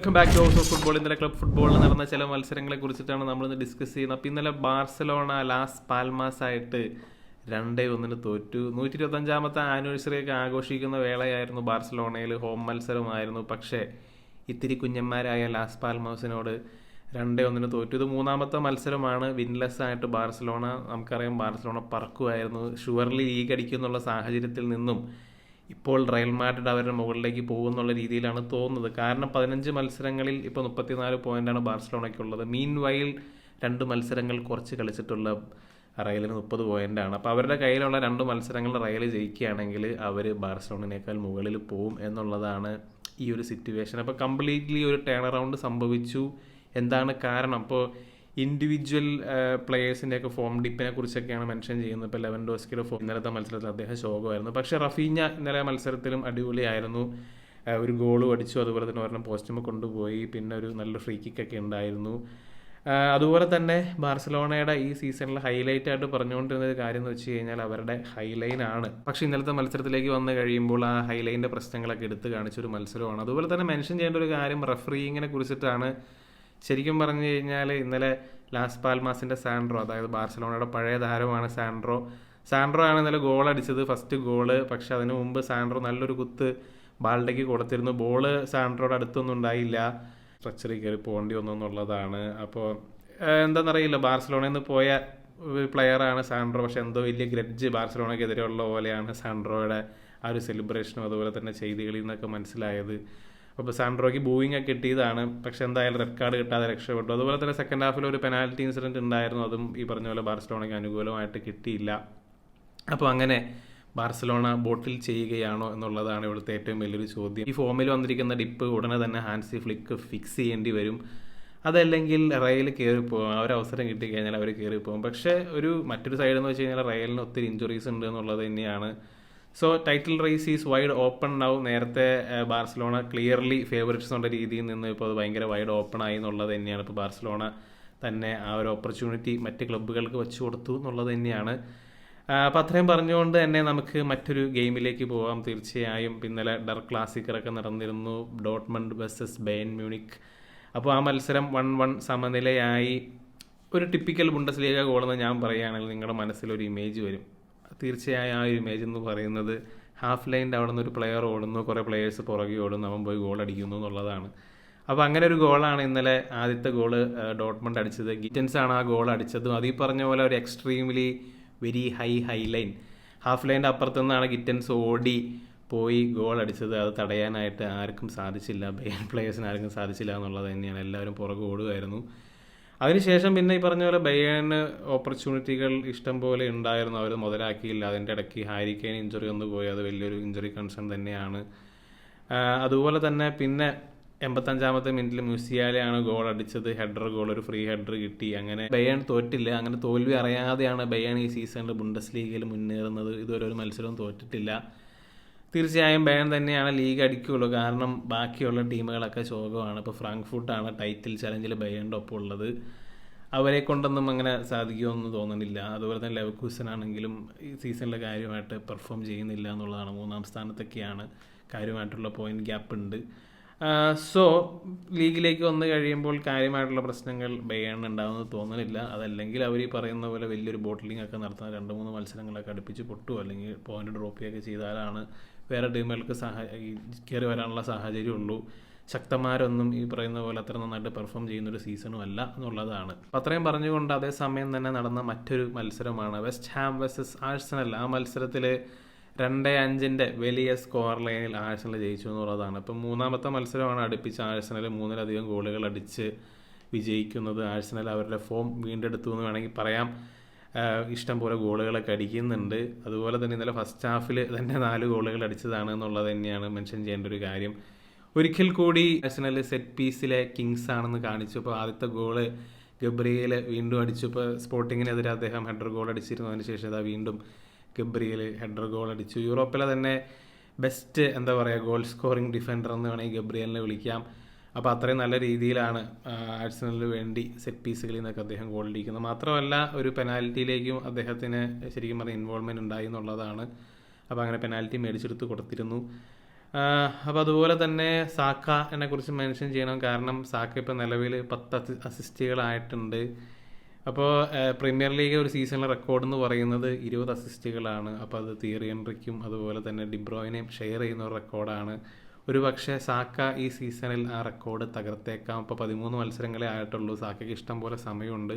Welcome back to of football ഇന്നലെ club ഫുട്ബോളിൽ നടന്ന ചില മത്സരങ്ങളെ കുറിച്ചിട്ടാണ് നമ്മളിന്ന് ഡിസ്കസ് ചെയ്യുന്നത്. അപ്പോൾ ഇന്നലെ ബാർസലോണ ലാസ് പാൽമാസ് ആയിട്ട് രണ്ടേ ഒന്നിന് തോറ്റു. നൂറ്റി ഇരുപത്തഞ്ചാമത്തെ ആനിവേഴ്സറി ഒക്കെ ആഘോഷിക്കുന്ന വേളയായിരുന്നു ബാർസലോണയിൽ ഹോം മത്സരമായിരുന്നു. പക്ഷേ ഇത്തിരി കുഞ്ഞന്മാരായ ലാസ് പാൽമാസിനോട് രണ്ടേ ഒന്നിന് തോറ്റു. ഇത് മൂന്നാമത്തെ മത്സരമാണ്. വിൻലെസ് ആയിട്ട് ബാർസലോണ നമുക്കറിയാം ബാർസലോണ പറക്കുമായിരുന്നു ഷുവർലി ലീഗ് അടിക്കുന്നുള്ള സാഹചര്യത്തിൽ നിന്നും ഇപ്പോൾ റയൽ മാഡ്രിഡ് അവരുടെ മുകളിലേക്ക് പോകുമെന്നുള്ള രീതിയിലാണ് തോന്നുന്നത്. കാരണം പതിനഞ്ച് മത്സരങ്ങളിൽ ഇപ്പോൾ മുപ്പത്തിനാല് പോയിന്റാണ് ബാർസലോണയ്ക്കുള്ളത് മീൻ വൈൽ രണ്ട് മത്സരങ്ങൾ കുറച്ച് കളിച്ചിട്ടുള്ള റയലിന് മുപ്പത് പോയിന്റാണ് അപ്പോൾ അവരുടെ കയ്യിലുള്ള രണ്ട് മത്സരങ്ങൾ റയൽ ജയിക്കുകയാണെങ്കിൽ അവർ ബാർസലോണിനേക്കാൾ മുകളിൽ പോവും എന്നുള്ളതാണ് ഈ ഒരു സിറ്റുവേഷൻ അപ്പോൾ കംപ്ലീറ്റ്ലി ഒരു ടേൺ അറൗണ്ട് സംഭവിച്ചു. എന്താണ് കാരണം? അപ്പോൾ ഇൻഡിവിജ്വൽ പ്ലേയേഴ്സിന്റെ ഒക്കെ ഫോം ഡിപ്പിനെ കുറിച്ചൊക്കെയാണ് മെൻഷൻ ചെയ്യുന്നത്. ഇപ്പോൾ ലെവൻ ഡോസ്കിയുടെ ഫോം ഇന്നലത്തെ മത്സരത്തിൽ അദ്ദേഹം ശോകമായിരുന്നു. പക്ഷേ റഫീഞ്ഞ ഇന്നലെ മത്സരത്തിലും അടിപൊളിയായിരുന്നു. ഒരു ഗോളും അടിച്ചു. അതുപോലെ തന്നെ ഒരെണ്ണം പോസ്റ്റുമ കൊണ്ടുപോയി. പിന്നെ ഒരു നല്ല ഫ്രീ കിക്കൊക്കെ ഉണ്ടായിരുന്നു. അതുപോലെ തന്നെ ബാർസലോണയുടെ ഈ സീസണിൽ ഹൈലൈറ്റ് ആയിട്ട് പറഞ്ഞുകൊണ്ടിരുന്ന ഒരു കാര്യം എന്ന് വെച്ച് കഴിഞ്ഞാൽ അവരുടെ ഹൈലൈൻ ആണ്. പക്ഷേ ഇന്നലത്തെ മത്സരത്തിലേക്ക് വന്നു കഴിയുമ്പോൾ ആ ഹൈലൈന്റെ പ്രശ്നങ്ങളൊക്കെ എടുത്ത് കാണിച്ചൊരു മത്സരമാണ്. അതുപോലെ തന്നെ മെൻഷൻ ചെയ്യേണ്ട ഒരു കാര്യം റഫറിങ്ങിനെ കുറിച്ചിട്ടാണ് ശരിക്കും പറഞ്ഞു കഴിഞ്ഞാൽ ഇന്നലെ ലാസ് പാൽമാസിന്റെ സാൻഡ്രോ അതായത് ബാർസലോണയുടെ പഴയ താരമാണ് സാൻഡ്രോ. സാൻഡ്രോ ആണ് ഇന്നലെ ഗോൾ അടിച്ചത് ഫസ്റ്റ് ഗോൾ പക്ഷെ അതിനു മുമ്പ് സാൻഡ്രോ നല്ലൊരു കുത്ത് ബാൾഡയ്ക്ക് കൊടുത്തിരുന്നു. ബോൾ സാൻഡ്രോയുടെ അടുത്തൊന്നും ഉണ്ടായില്ല. സ്ട്രക്ചറിൽ കയറി പോകേണ്ടി വന്നു എന്നുള്ളതാണ്. അപ്പോൾ എന്താണെന്നറിയില്ല ബാർസലോണയിൽ നിന്ന് പോയ പ്ലെയറാണ് സാൻഡ്രോ. പക്ഷെ എന്തോ വലിയ ഗ്രഡ്ജ് ബാർസലോണയ്ക്കെതിരെയുള്ള പോലെയാണ് സാൻഡ്രോയുടെ ആ ഒരു സെലിബ്രേഷനും അതുപോലെ തന്നെ ചെയ്തികളിൽ നിന്നൊക്കെ മനസ്സിലായത്. അപ്പോൾ സാൻഡ്രോയ്ക്ക് ബൂയിങ് ഒക്കെ കിട്ടിയതാണ്. പക്ഷെ എന്തായാലും റെഡ് കാർഡ് കിട്ടാതെ രക്ഷപ്പെട്ടു. അതുപോലെ തന്നെ സെക്കൻഡ് ഹാഫിൽ ഒരു പെനാൽറ്റി ഇൻസിഡന്റ് ഉണ്ടായിരുന്നു. അതും ഈ പറഞ്ഞ പോലെ ബാർസലോണയ്ക്ക് അനുകൂലമായിട്ട് കിട്ടിയില്ല. അപ്പോൾ അങ്ങനെ ബാർസലോണ ബോട്ടിൽ ചെയ്യുകയാണോ എന്നുള്ളതാണ് ഇവിടുത്തെ ഏറ്റവും വലിയൊരു ചോദ്യം. ഈ ഫോമിൽ വന്നിരിക്കുന്ന ഡിപ്പ് ഉടനെ തന്നെ ഹാൻസി ഫ്ലിക്ക് ഫിക്സ് ചെയ്യേണ്ടി വരും. അതല്ലെങ്കിൽ റയൽ കയറി പോകും ആ ഒരു അവസരം കിട്ടിക്കഴിഞ്ഞാൽ അവർ കയറി പോകും. പക്ഷേ ഒരു മറ്റൊരു സൈഡ് എന്ന് വെച്ച് കഴിഞ്ഞാൽ റയലിന് ഒത്തിരി ഇഞ്ചുറീസ് ഉണ്ട് എന്നുള്ളത് തന്നെയാണ്. So title race is wide open now നേരത്തെ ബാർസലോണ ക്ലിയർലി ഫേവറേറ്റ്സ് എന്നുള്ള രീതിയിൽ നിന്ന് ഇപ്പോൾ അത് ഭയങ്കര വൈഡ് ഓപ്പൺ ആയി എന്നുള്ളത് തന്നെയാണ്. ഇപ്പോൾ ബാർസലോണ തന്നെ ആ ഒരു ഓപ്പർച്യൂണിറ്റി മറ്റ് ക്ലബ്ബുകൾക്ക് വെച്ചു കൊടുത്തു എന്നുള്ളത് തന്നെയാണ്. അപ്പോൾ അത്രയും പറഞ്ഞുകൊണ്ട് തന്നെ നമുക്ക് മറ്റൊരു ഗെയിമിലേക്ക് പോകാം തീർച്ചയായും ഇന്നലെ ഡർ ക്ലാസിക്കറൊക്കെ നടന്നിരുന്നു. ഡോട്ട്മണ്ട് വേഴ്സസ് ബെയൻ മ്യൂണിക് അപ്പോൾ ആ മത്സരം വൺ വൺ സമനിലയായി. ഒരു ടിപ്പിക്കൽ ബുണ്ടസ് ലീഗ ഗോളെന്ന് ഞാൻ പറയുകയാണെങ്കിൽ നിങ്ങളുടെ മനസ്സിലൊരു ഇമേജ് വരും. തീർച്ചയായും ആ ഒരു ഇമേജ് എന്ന് പറയുന്നത് ഹാഫ് ലൈന്റെ അവിടെ നിന്ന് ഒരു പ്ലെയർ ഓടുന്നു കുറേ പ്ലെയേഴ്സ് പുറകെ ഓടുന്നു അവൻ പോയി ഗോൾ അടിക്കുന്നു എന്നുള്ളതാണ്. അപ്പോൾ അങ്ങനെ ഒരു ഗോളാണ് ഇന്നലെ ആദ്യത്തെ ഗോൾ ഡോട്ട്മണ്ട് അടിച്ചത്. ഗിറ്റൻസ് ആണ് ആ ഗോൾ അടിച്ചതും. അതീ പറഞ്ഞ പോലെ ഒരു extremely very high high line half ലൈന്റെ അപ്പുറത്തു നിന്നാണ് ഗിറ്റൻസ് ഓടി പോയി ഗോൾ അടിച്ചത്. അത് തടയാനായിട്ട് ആർക്കും സാധിച്ചില്ല. ബെയർ പ്ലേയേഴ്സിന് ആർക്കും സാധിച്ചില്ല എന്നുള്ളത് തന്നെയാണ്. എല്ലാവരും പുറകെ ഓടുമായിരുന്നു. അതിനുശേഷം പിന്നെ ഈ പറഞ്ഞ പോലെ ബയ്യന് ഓപ്പർച്യൂണിറ്റികൾ ഇഷ്ടം പോലെ ഉണ്ടായിരുന്നു. അവർ മുതലാക്കിയില്ല. അതിന്റെ ഇടയ്ക്ക് ഹാരിക്കെയിൻ ഇഞ്ചുറി ഒന്ന് പോയി. അത് വലിയൊരു ഇഞ്ചുറി കൺസേൺ തന്നെയാണ്. അതുപോലെ തന്നെ പിന്നെ എൺപത്തഞ്ചാമത്തെ മിനിറ്റിൽ മ്യൂസിയാലെയാണ് ഗോൾ അടിച്ചത്. ഹെഡർ ഗോൾ ഒരു ഫ്രീ ഹെഡർ കിട്ടി. അങ്ങനെ ബയൺ തോറ്റില്ല. അങ്ങനെ തോൽവി അറിയാതെയാണ് ബയൺ ഈ സീസണിൽ ബുണ്ടസ് ലീഗിൽ മുന്നേറുന്നത്. ഇതുവരെ ഒരു മത്സരവും തോറ്റിട്ടില്ല. തീർച്ചയായും ബയൺ തന്നെയാണ് ലീഗ് അടിക്കുകയുള്ളൂ കാരണം ബാക്കിയുള്ള ടീമുകളൊക്കെ ശോകമാണ്. ഇപ്പോൾ ഫ്രാങ്ക്ഫൂട്ടാണ് ടൈറ്റിൽ ചലഞ്ചിൽ ബയണിന്റെ ഒപ്പം ഉള്ളത്. അവരെ കൊണ്ടൊന്നും അങ്ങനെ സാധിക്കുമെന്ന് തോന്നുന്നില്ല. അതുപോലെ തന്നെ ലെവക്കൂസൻ ആണെങ്കിലും ഈ സീസണിലെ കാര്യമായിട്ട് പെർഫോം ചെയ്യുന്നില്ല എന്നുള്ളതാണ് മൂന്നാം സ്ഥാനത്തൊക്കെയാണ് കാര്യമായിട്ടുള്ള പോയിന്റ് ഗ്യാപ്പ് ഉണ്ട്. സോ ലീഗിലേക്ക് വന്നു കഴിയുമ്പോൾ കാര്യമായിട്ടുള്ള പ്രശ്നങ്ങൾ ബയണിന് ഉണ്ടാകുമെന്ന് തോന്നുന്നില്ല അതല്ലെങ്കിൽ അവർ ഈ പറയുന്ന പോലെ വലിയൊരു ബോട്ടിലിംഗ് ഒക്കെ നടത്തുന്ന രണ്ട് മൂന്ന് മത്സരങ്ങളൊക്കെ അടുപ്പിച്ച് പൊട്ടുമോ അല്ലെങ്കിൽ പോയിന്റ് ഡ്രോപ്പ് ചെയ്യുകയൊക്കെ ചെയ്താലാണ് വേറെ ടീമുകൾക്ക് സഹായം കയറി വരാനുള്ള സാഹചര്യം ഉള്ളൂ ശക്തന്മാരൊന്നും ഈ പറയുന്ന പോലെ അത്ര നന്നായിട്ട് പെർഫോം ചെയ്യുന്ന ഒരു സീസണും അല്ല എന്നുള്ളതാണ്. അത്രയും പറഞ്ഞുകൊണ്ട് അതേസമയം തന്നെ നടന്ന മറ്റൊരു മത്സരമാണ്. West Ham versus Arsenal. ആ മത്സരത്തിൽ രണ്ട് അഞ്ചിന്റെ വലിയ സ്കോർ ലൈനിൽ ആഴ്സണൽ ജയിച്ചു എന്നുള്ളതാണ്. ഇപ്പം മൂന്നാമത്തെ മത്സരമാണ് അടുപ്പിച്ച് ആഴ്സണൽ മൂന്നിലധികം ഗോളുകൾ അടിച്ച് വിജയിക്കുന്നത്. ആഴ്സണൽ അവരുടെ ഫോം വീണ്ടെടുത്തു എന്ന് വേണമെങ്കിൽ പറയാം. ആഹ് ഇഷ്ടം പോലെ ഗോളുകളൊക്കെ അടിക്കുന്നുണ്ട്. അതുപോലെ തന്നെ ഇന്നലെ ഫസ്റ്റ് ഹാഫിൽ തന്നെ നാല് ഗോളുകൾ അടിച്ചതാണ് എന്നുള്ളത് തന്നെയാണ് മെൻഷൻ ചെയ്യേണ്ട ഒരു കാര്യം. ഒരിക്കൽ കൂടി ആഴ്സണൽ സെറ്റ് പീസിലെ കിങ്സ് ആണെന്ന് കാണിച്ചു അപ്പോൾ ആദ്യത്തെ ഗോൾ ഗബ്രിയേൽ വീണ്ടും അടിച്ചു ഇപ്പോൾ സ്പോർട്ടിങ്ങിനെതിരെ അദ്ദേഹം ഹെഡർ ഗോൾ അടിച്ചിരുന്നു അതിന് ശേഷം ഇതാ വീണ്ടും ഗബ്രിയേൽ ഹെഡർ ഗോൾ അടിച്ചു. യൂറോപ്പിലെ തന്നെ ബെസ്റ്റ് എന്താ പറയുക ഗോൾ സ്കോറിംഗ് ഡിഫൻഡർ എന്ന് വേണമെങ്കിൽ ഗബ്രിയലിനെ വിളിക്കാം. അപ്പോൾ അത്രയും നല്ല രീതിയിലാണ് ആഴ്സണലിന് വേണ്ടി സെറ്റ് പീസുകളിൽ നിന്നൊക്കെ അദ്ദേഹം ഗോൾ അടിക്കുന്നത്. മാത്രമല്ല ഒരു പെനാൽറ്റിയിലേക്കും അദ്ദേഹത്തിന് ശരിക്കും പറഞ്ഞാൽ ഇൻവോൾവ്മെന്റ് ഉണ്ടായി എന്നുള്ളതാണ്. അപ്പോൾ അങ്ങനെ പെനാൽറ്റി മേടിച്ചെടുത്ത് കൊടുത്തിരുന്നു. അപ്പോൾ അതുപോലെ തന്നെ സാക്ക എന്നെ കുറിച്ച് മെൻഷൻ ചെയ്യണം. കാരണം സാക്ക ഇപ്പോൾ നിലവിൽ പത്ത് അസി അസിസ്റ്റുകളായിട്ടുണ്ട് അപ്പോൾ പ്രീമിയർ ലീഗ് ഒരു സീസണിലെ റെക്കോർഡ് എന്ന് പറയുന്നത് ഇരുപത് അസിസ്റ്റുകളാണ് അപ്പോൾ അത് തിയറി എൻട്രിക്കും അതുപോലെ തന്നെ ഡിബ്രോയിനെയും ഷെയർ ചെയ്യുന്ന ഒരു റെക്കോർഡാണ് ഒരു പക്ഷേ സാക്ക ഈ സീസണിൽ ആ റെക്കോർഡ് തകർത്തേക്കാം. ഇപ്പോൾ പതിമൂന്ന് മത്സരങ്ങളെ ആയിട്ടുള്ളൂ. സാക്കയ്ക്ക് ഇഷ്ടം പോലെ സമയമുണ്ട്.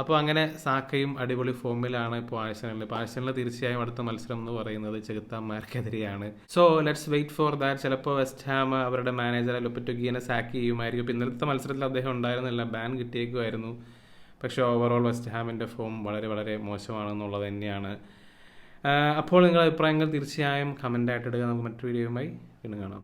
അപ്പോൾ അങ്ങനെ സാക്കയും അടിപൊളി ഫോമിലാണ് ഇപ്പോൾ ആഴ്സണലിൽ ഇപ്പോൾ ആഴ്സണലിൽ തീർച്ചയായും അടുത്ത മത്സരം എന്ന് പറയുന്നത് ചെകുത്താന്മാർക്കെതിരെയാണ്. So let's wait for that ചിലപ്പോൾ വെസ്റ്റ് ഹാം അവരുടെ മാനേജറെ ലുപ്പറ്റുഗീനെ സാക്ക് ചെയ്യുമായിരിക്കും. ഇപ്പോൾ ഇന്നത്തെ മത്സരത്തിൽ അദ്ദേഹം ഉണ്ടായിരുന്നില്ല. ബാൻ കിട്ടിയേക്കുമായിരുന്നു പക്ഷേ ഓവറോൾ വെസ്റ്റ് ഹാമിന്റെ ഫോം വളരെ വളരെ മോശമാണെന്നുള്ളത് തന്നെയാണ്. അപ്പോൾ നിങ്ങളുടെ അഭിപ്രായങ്ങൾ തീർച്ചയായും കമന്റായിട്ട് ഇടുക. നമുക്ക് മറ്റു വീഡിയോയുമായി വീണ്ടും കാണാം.